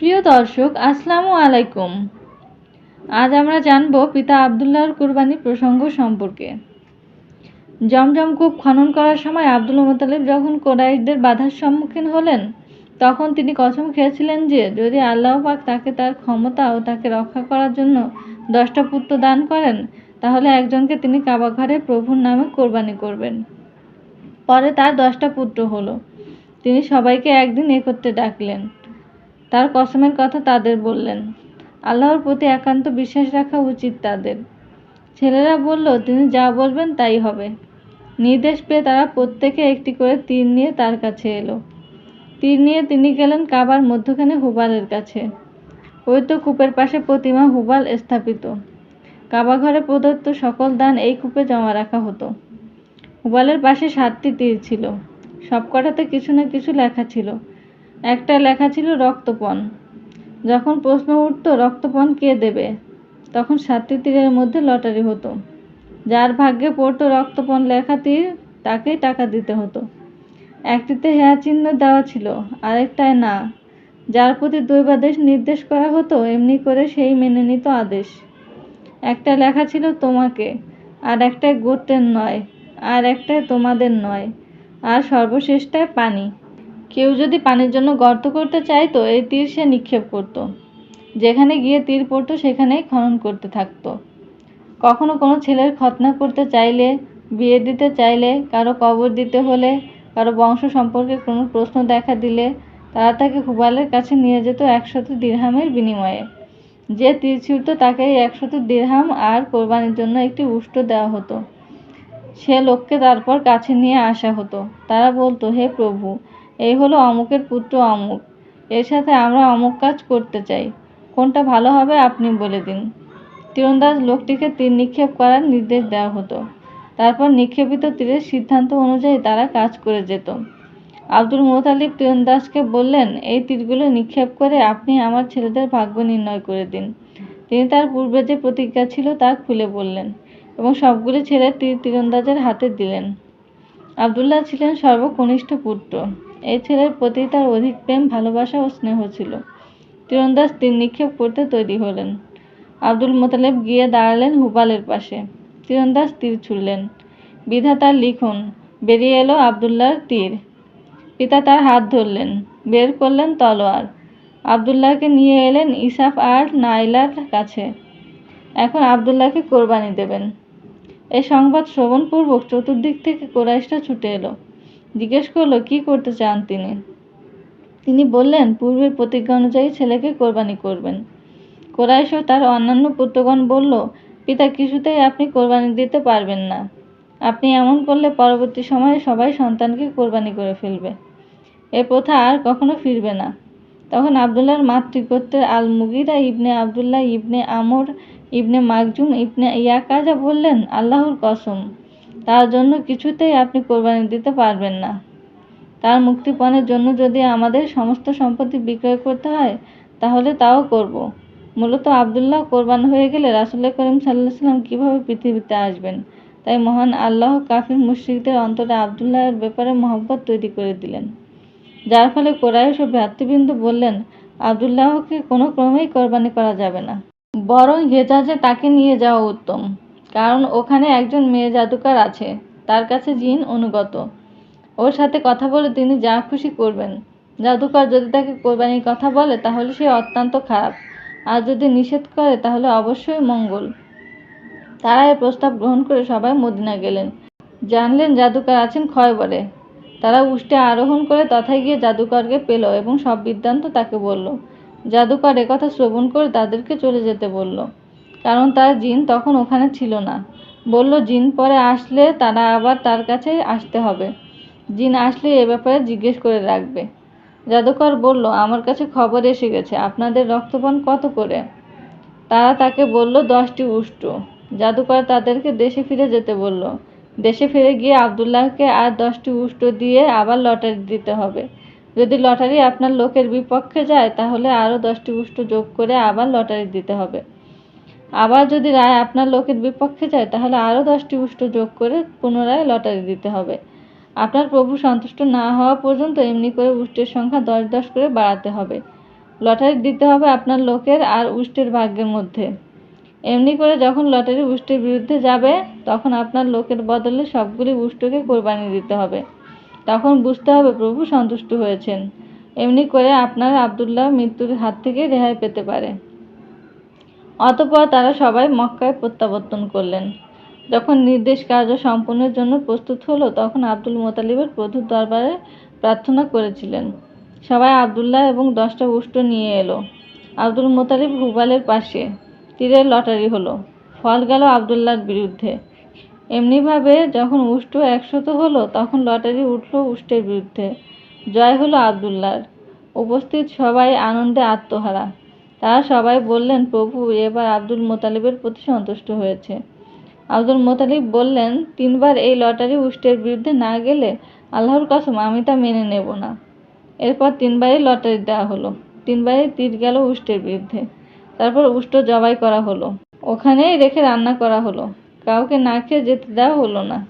প্রিয় দর্শক, আসসালামু আলাইকুম। আজ আমরা জানব পিতা আবদুল্লাহর কুরবানি প্রসঙ্গ সম্পর্কে। জমজম কূপ খনন করার সময় আব্দুল মোতালেব যখন কোরাইশদের বাধার সম্মুখীন হলেন, তখন তিনি কসম খেয়েছিলেন যে, যদি আল্লাহ পাক তাকে তার ক্ষমতা ও তাকে রক্ষা করার জন্য দশটা পুত্র দান করেন, তাহলে একজনকে তিনি কাবা ঘরে প্রভুর নামে কোরবানি করবেন। পরে তার দশটা পুত্র হলো। তিনি সবাইকে একদিন একত্রে ডাকলেন। তার কসমের কথা তাদের বললেন। আল্লাহর প্রতি একান্ত বিশ্বাস রাখা উচিত তাদের। ছেলেরা বলল, তিনি যা বলবেন তাই হবে। নির্দেশ পেয়ে তারা প্রত্যেকে একটি করে তীর নিয়ে তার কাছে এলো। তীর নিয়ে তিনি গেলেন কাবার মধ্যখানে হুবালের কাছে। ওই তো কূপের পাশে প্রতিমা হুবাল স্থাপিত। কাবা ঘরে প্রদত্ত সকল দান এই কূপে জমা রাখা হতো। হুবালের পাশে সাতটি তীর ছিল। সবকটাতে কিছু না কিছু লেখা ছিল। একটা লেখা ছিল রক্তপণ। যখন প্রশ্ন উঠত, রক্তপণ কে দেবে? তখন সাতটি তীরের মধ্যে লটারি হতো। যার ভাগ্যে পড়তো রক্তপণ লেখা তীর, তাকেই টাকা দিতে হতো। একটিতে হ্যাঁ চিহ্ন দেওয়া ছিল, আরেকটায় না। যার প্রতি দৈবাদেশ নির্দেশ করা হতো, এমনি করে সেই মেনে নিত আদেশ। একটা লেখা ছিল তোমাকে, আর একটায় গোত্রের নয়, আর একটায় তোমাদের নয়, আর সর্বশেষটায় পানি। কেউ যদি পানির জন্য গর্ত করতে চাইতো, এই তীর সে নিক্ষেপ করত। যেখানে গিয়ে তীর পড়তো, সেখানেই খনন করতে থাকতো। কখনো কোনো ছেলের খতনা করতে চাইলে, বিয়ে দিতে চাইলে, কারও কবর দিতে হলে, কারও বংশ সম্পর্কে কোনো প্রশ্ন দেখা দিলে, তারা তাকে হুবালের কাছে নিয়ে যেত একশত দিরহামের বিনিময়ে। যে তীর ছুঁড়ত তাকে একশত দিরহাম আর কোরবানির জন্য একটি উষ্ট দেওয়া হতো। সে লোককে তারপর কাছে নিয়ে আসা হতো। তারা বলতো, হে প্রভু এই হলো অমুকের পুত্র অমুক। এর সাথে আমরা অমুক কাজ করতে চাই। কোনটা ভালো হবে আপনি বলে দিন। তীরন্দাজ লোকটিকে তীর নিক্ষেপ করার নির্দেশ দেওয়া হতো। তারপর নিক্ষেপিত তীরের সিদ্ধান্ত অনুযায়ী তারা কাজ করে যেত। আব্দুল মোতালিব তীরন্দাজকে বললেন, এই তীরগুলো নিক্ষেপ করে আপনি আমার ছেলেদের ভাগ্য নির্ণয় করে দিন। তিনি তার পূর্বে যে প্রতিজ্ঞা ছিল তা খুলে বললেন এবং সবগুলি ছেলে তীর তীরন্দাজের হাতে দিলেন। আবদুল্লাহ ছিলেন সর্বকনিষ্ঠ পুত্র। এই ছেলের প্রতি তার অধিক প্রেম, ভালোবাসা ও স্নেহ ছিল। তীরন্দাজ তীর নিক্ষেপ করতে তৈরি হলেন। আব্দুল মোতালেব গিয়ে দাঁড়ালেন হুবালের পাশে। তীরন্দাজ তীর ছুড়লেন। বিধাতার লিখন, বেরিয়ে এলো আবদুল্লাহর তীর। পিতা তার হাত ধরলেন, বের করলেন তলোয়ার। আবদুল্লাহকে নিয়ে এলেন ইসাফ আর নাইলার কাছে। এখন আবদুল্লাহকে কোরবানি দেবেন। এই সংবাদ শ্রবণপূর্বক চতুর্দিক থেকে কোরাইশটা ছুটে এলো। জিজ্ঞেস করল, কি করতে চান তিনি? তিনি বললেন, পূর্বের প্রতিজ্ঞা অনুযায়ী ছেলেকে কোরবানি করবেন। কোরাইশ তার অন্যান্য পুত্রগণ বলল, পিতা, কিছুতেই আপনি কোরবানি দিতে পারবেন না। আপনি এমন করলে পরবর্তী সময়ে সবাই সন্তানকে কোরবানি করে ফেলবে। এ প্রথা আর কখনো ফিরবে না। তখন আবদুল্লাহর মাতৃগোত্রের আল মুগিরা ইবনে আবদুল্লাহ ইবনে আমর ইবনে মাকজুম ইবনে ইয়াকাজা বললেন, আল্লাহর কসম। তার জন্য কিছুতেই আপনি কোরবানি দিতে পারবেন না। তার মুক্তিপণের জন্য যদি আমাদের সমস্ত সম্পত্তি বিক্রয় করতে হয়, তাহলে তাও করব। মূলত আবদুল্লাহ কোরবান হয়ে গেলে রাসুল্লাহ করিম সাল্লাহ সাল্লাম কীভাবে পৃথিবীতে আসবেন? তাই মহান আল্লাহ কাফির মুশ্রিকদের অন্তরে আবদুল্লাহের ব্যাপারে মহব্বত তৈরি করে দিলেন। যার ফলে কোরাইশ ও ভ্রাতৃবৃন্দ বললেন, আবদুল্লাহকে কোনো ক্রমেই কোরবানি করা যাবে না। বরং হেজাজে তাকে নিয়ে যাওয়া উত্তম। কারণ ওখানে একজন মেয়ে জাদুকার আছে, তার কাছে জিন অনুগত। ওর সাথে কথা বলে তিনি যা খুশি করবেন। জাদুকর যদি তাকে কোরবানির কথা বলে, তাহলে সে অত্যন্ত খারাপ। আর যদি নিষেধ করে, তাহলে অবশ্যই মঙ্গল। তারা এই প্রস্তাব গ্রহণ করে সবাই মদিনা গেলেন। জানলেন জাদুকর আছেন ক্ষয়বরে তারা উষ্টে আরোহণ করে তথায় গিয়ে জাদুকরকে পেল এবং সব বৃত্তান্ত তাকে বলল, জাদুকর একথা শ্রবণ করে তাদেরকে চলে যেতে বলল। কারণ তার জিন তখন ওখানে ছিল না। বলল, জিন পরে আসলে তারা আবার তার কাছে আসতে হবে। জিন আসলে এ ব্যাপারে জিজ্ঞেস করে রাখবে। জাদুকর বলল, আমার কাছে খবর এসে গেছে। আপনাদের রক্তপান কত করে? তারা তাকে বলল, দশটি উষ্ট। জাদুকর তাদেরকে দেশে ফিরে যেতে বলল। দেশে ফিরে গিয়ে আবদুল্লাহকে আর দশটি উষ্ট দিয়ে আবার লটারি দিতে হবে। যদি লটারি আপনার লোকের বিপক্ষে যায়, তাহলে আরও দশটি উষ্ট যোগ করে আবার লটারি দিতে হবে। আবার যদি রায় আপনার লোকের বিপক্ষে যায়, তাহলে আরও দশটি উষ্ট যোগ করে পুনরায় লটারি দিতে হবে। আপনার প্রভু সন্তুষ্ট না হওয়া পর্যন্ত এমনি করে উষ্টের সংখ্যা দশ দশ করে বাড়াতে হবে। লটারি দিতে হবে আপনার লোকের আর উষ্টের ভাগ্যের মধ্যে। এমনি করে যখন লটারি উষ্টের বিরুদ্ধে যাবে, তখন আপনার লোকের বদলে সবগুলি উষ্টকে কোরবানি দিতে হবে। তখন বুঝতে হবে প্রভু সন্তুষ্ট হয়েছেন। এমনি করে আপনার আবদুল্লাহ মৃত্যুর হাত থেকে রেহাই পেতে পারে। অতঃপর তারা সবাই মক্কায় প্রত্যাবর্তন করলেন। যখন নির্দেশ কার্য সম্পূর্ণের জন্য প্রস্তুত হলো, তখন আব্দুল মোতালিবের প্রভুর দরবারে প্রার্থনা করেছিলেন। সবাই আবদুল্লাহ এবং দশটা উষ্ট নিয়ে এলো। আব্দুল মোতালিব হুবালের পাশে তীরের লটারি হলো। ফল গেল আবদুল্লাহর বিরুদ্ধে। এমনিভাবে যখন উষ্ট একশত হলো, তখন লটারি উঠল উষ্টের বিরুদ্ধে। জয় হলো আবদুল্লাহর। উপস্থিত সবাই আনন্দে আত্মহারা। তারা সবাই বললেন, প্রভু, এবার আব্দুল মোতালিবের প্রতি সন্তুষ্ট হয়েছে। আব্দুল মোতালিব বললেন, তিনবার এই লটারি উষ্টের বিরুদ্ধে না গেলে আল্লাহর কসম, আমি তা মেনে নেব না। এরপর তিনবারই লটারি দেওয়া হলো। তিনবারই তীর গেল উষ্টের বিরুদ্ধে। তারপর উষ্ট জবাই করা হলো। ওখানেই রেখে রান্না করা হলো। কাউকে না খেয়ে যেতে দেওয়া হলো না।